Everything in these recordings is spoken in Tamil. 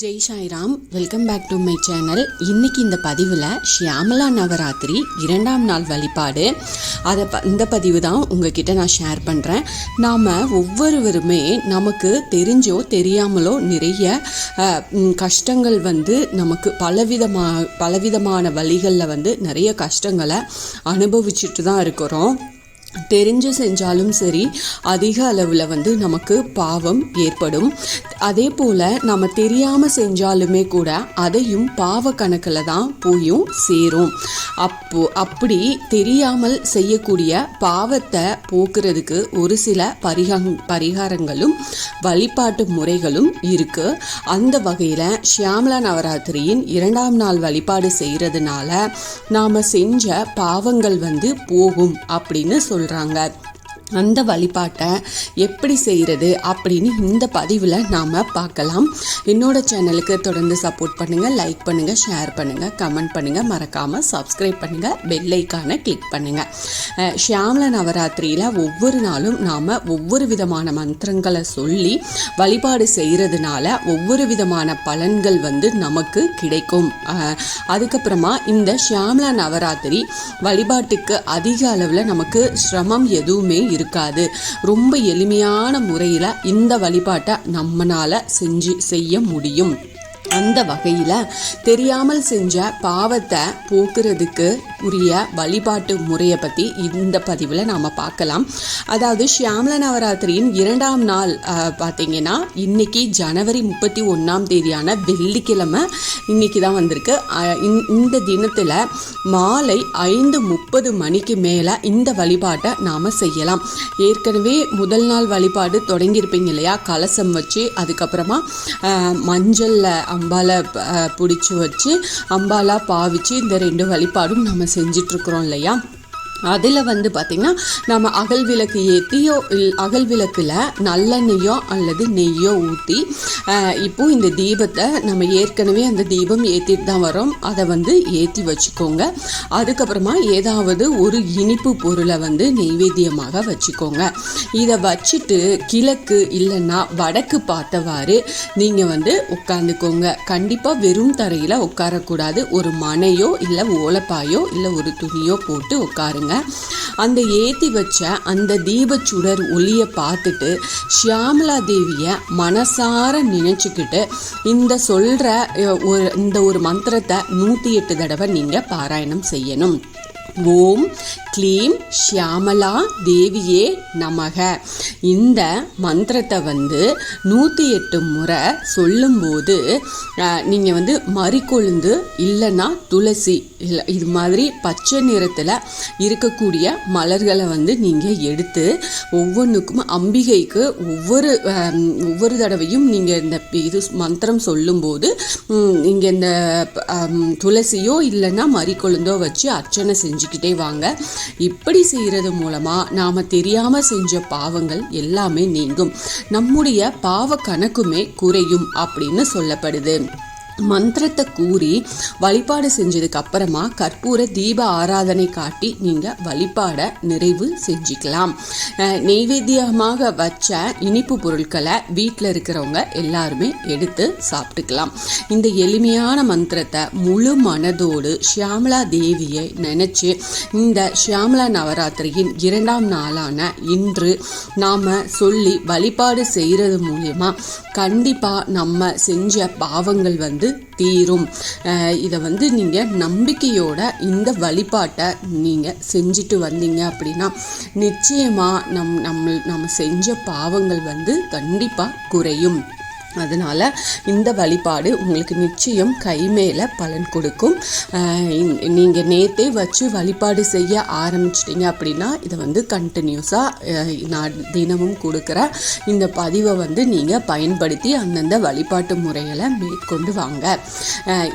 Jai Sairam welcome back to my channel. இன்னைக்கு இந்த பதிவில் ஷியாமலா நவராத்திரி இரண்டாம் நாள் வழிபாடு. அதை ப இந்த பதிவு தான் உங்ககிட்ட நான் ஷேர் பண்ணுறேன் நாம் ஒவ்வொருவருமே நமக்கு தெரிஞ்சோ தெரியாமலோ நிறைய கஷ்டங்கள் வந்து நமக்கு பலவிதமாக பலவிதமான வழிகளில் வந்து நிறைய கஷ்டங்களை அனுபவிச்சுட்டு தான் இருக்கிறோம். தெரிஞ்சு செஞ்சாலும் சரி அதிக அளவில் வந்து நமக்கு பாவம் ஏற்படும். அதே போல் நம்ம தெரியாமல் செஞ்சாலுமே கூட அதையும் பாவ கணக்கில் தான் போயும் சேரும். அப்போ அப்படி தெரியாமல் செய்யக்கூடிய பாவத்தை போக்குறதுக்கு ஒரு சில பரிகாங் பரிகாரங்களும் வழிபாட்டு முறைகளும் இருக்கு. அந்த வகையில் ஷியாமலா நவராத்திரியின் இரண்டாம் நாள் வழிபாடு செய்கிறதுனால நாம் செஞ்ச பாவங்கள் வந்து போகும் அப்படின்னு சொல்கிறாங்க அந்த வழிபாட்டை எப்படி செய்கிறது அப்படின்னு இந்த பதிவில் நாம் பார்க்கலாம். என்னோட சேனலுக்கு தொடர்ந்து சப்போர்ட் பண்ணுங்கள் லைக் பண்ணுங்கள் ஷேர் பண்ணுங்கள் கமெண்ட் பண்ணுங்கள் மறக்காமல் சப்ஸ்கிரைப் பண்ணுங்கள் பெல்லைக்கான கிளிக் பண்ணுங்கள் ஷியாமல நவராத்திரியில் ஒவ்வொரு நாளும் நாம் ஒவ்வொரு விதமான மந்திரங்களை சொல்லி வழிபாடு செய்கிறதுனால ஒவ்வொரு விதமான பலன்கள் வந்து நமக்கு கிடைக்கும். அதுக்கப்புறமா இந்த ஷியாமலா நவராத்திரி வழிபாட்டுக்கு அதிக அளவில் நமக்கு சிரமம் எதுவுமே இருக்காது. ரொம்ப எளிமையான முறையில் இந்த வழிபாட்டை நம்மனால செஞ்சு செய்ய முடியும். அந்த வகையில் தெரியாமல் செஞ்ச பாவத்தை போக்குறதுக்கு உரிய வழிபாட்டு முறையை பற்றி இந்த பதிவில் நாம் பார்க்கலாம். அதாவது ஷியாமல நவராத்திரியின் இரண்டாம் நாள் பார்த்தீங்கன்னா இன்னைக்கு ஜனவரி முப்பத்தி ஒன்றாம் தேதியான வெள்ளிக்கிழமை இன்னைக்கு தான் வந்திருக்கு. இந்த- தினத்தில் மாலை ஐந்து முப்பது மணிக்கு மேலே இந்த வழிபாட்டை நாம் செய்யலாம். ஏற்கனவே முதல் நாள் வழிபாடு தொடங்கியிருப்பீங்க இல்லையா? கலசம் வச்சு அதுக்கப்புறமா மஞ்சளில் அம்பாலை பிடிச்சி வச்சு அம்பாலா பாவிச்சு இந்த ரெண்டு வழிபாடும் நம்ம செஞ்சிட்ருக்குறோம் இல்லையா? அதில் வந்து பார்த்திங்கன்னா நம்ம அகல் விளக்கு ஏற்றியோ அகல் விளக்கில் நல்லெண்ணெய்யோ அல்லது நெய்யோ ஊற்றி இப்போ இந்த தீபத்தை நம்ம ஏற்கனவே அந்த தீபம் ஏற்றிட்டு தான் வரோம். அதை வந்து ஏற்றி வச்சுக்கோங்க. அதுக்கப்புறமா ஏதாவது ஒரு இனிப்பு பொருளை வந்து நெய்வேத்தியமாக வச்சுக்கோங்க. இதை வச்சுட்டு கிழக்கு இல்லைன்னா வடக்கு பார்த்தவாறு நீங்கள் வந்து உட்காந்துக்கோங்க. கண்டிப்பாக வெறும் தரையில் உட்காரக்கூடாது. ஒரு மனையோ இல்லை ஓலப்பாயோ இல்லை ஒரு துணியோ போட்டு உட்காருங்க. அந்த ஏற்றி வச்ச அந்த தீபச்சுடர் ஒளியை பார்த்துட்டு ஷியாமலா தேவியை மனசார நினச்சிக்கிட்டு இந்த சொல்கிற ஒரு இந்த ஒரு மந்திரத்தை நூற்றி எட்டு தடவை நீங்கள் பாராயணம் செய்யணும். ஓம் க்ளீம் ஷியாமலா தேவியே நமக. இந்த மந்திரத்தை வந்து நூற்றி எட்டு முறை சொல்லும்போது நீங்கள் வந்து மறிக்கொழுந்து இல்லைன்னா துளசி இல்லை இது மாதிரி பச்சை நிறத்தில் இருக்கக்கூடிய மலர்களை வந்து நீங்கள் எடுத்து ஒவ்வொன்றுக்கும் அம்பிகைக்கு ஒவ்வொரு ஒவ்வொரு தடவையும் நீங்கள் இந்த இது மந்திரம் சொல்லும்போது நீங்கள் இந்த துளசியோ இல்லைன்னா மறிக்கொழுந்தோ வச்சு அர்ச்சனை செஞ்சு செஞ்சுக்கிட்டே வாங்க. இப்படி செய்கிறது மூலமாக நாம் தெரியாமல் செஞ்ச பாவங்கள் எல்லாமே நீங்கும். நம்முடைய பாவ கணக்குமே குறையும் அப்படின்னு சொல்லப்படுது. மந்திரத்தை கூறி வழிபாடு செஞ்சதுக்கு அப்புறமா கற்பூர தீப ஆராதனை காட்டி நீங்கள் வழிபாடை நிறைவு செஞ்சுக்கலாம். நெய்வேத்தியமாக வச்ச இனிப்பு பொருட்களை வீட்டில் இருக்கிறவங்க எல்லாருமே எடுத்து சாப்பிட்டுக்கலாம். இந்த எளிமையான மந்திரத்தை முழு மனதோடு ஷியாமலா தேவியை நினச்சி இந்த ஷியாமலா நவராத்திரியின் இரண்டாம் நாளான இன்று நாம் சொல்லி வழிபாடு செய்கிறது மூலயமா கண்டிப்பாக நம்ம செஞ்ச பாவங்கள் வந்து தீரும். அஹ் இதை வந்து நீங்கள் நம்பிக்கையோட இந்த வழிபாட்டை நீங்கள் செஞ்சுட்டு வந்தீங்க அப்படின்னா நிச்சயமாக நம் நம்ம நம்ம செஞ்ச பாவங்கள் வந்து கண்டிப்பாக குறையும். அதனால் இந்த வழிபாடு உங்களுக்கு நிச்சயம் கை மேலே பலன் கொடுக்கும். நீங்கள் நேற்றே வச்சு வழிபாடு செய்ய ஆரம்பிச்சிட்டிங்க அப்படின்னா இதை வந்து கண்டினியூஸாக நான் தினமும் கொடுக்குற இந்த பதிவை வந்து நீங்கள் பயன்படுத்தி அந்தந்த வழிபாட்டு முறைகளை மேற்கொண்டு வாங்க.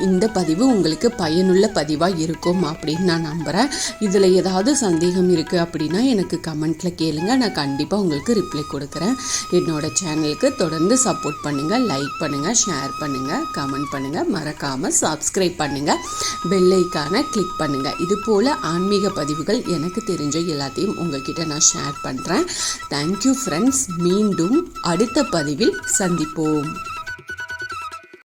இந்த பதிவு உங்களுக்கு பயனுள்ள பதிவாக இருக்கும் அப்படின்னு நான் நம்புகிறேன் இதில் ஏதாவது சந்தேகம் இருக்குது அப்படின்னா எனக்கு கமெண்ட்டில் கேளுங்க. நான் கண்டிப்பாக உங்களுக்கு ரிப்ளை கொடுக்குறேன். என்னோட சேனலுக்கு தொடர்ந்து சப்போர்ட் பண்ணுங்கள் லைக் பண்ணுங்கள் ஷேர் பண்ணுங்கள் கமெண்ட் பண்ணுங்கள் மறக்காமல் சப்ஸ்கிரைப் பண்ணுங்கள் பெல்லைக்கான கிளிக் பண்ணுங்கள் இது போல் ஆன்மீக பதிவுகள் எனக்கு தெரிஞ்ச எல்லாத்தையும் உங்ககிட்ட நான் ஷேர் பண்ணுறேன் தேங்க்யூ ஃப்ரெண்ட்ஸ் மீண்டும் அடுத்த பதிவில் சந்திப்போம்.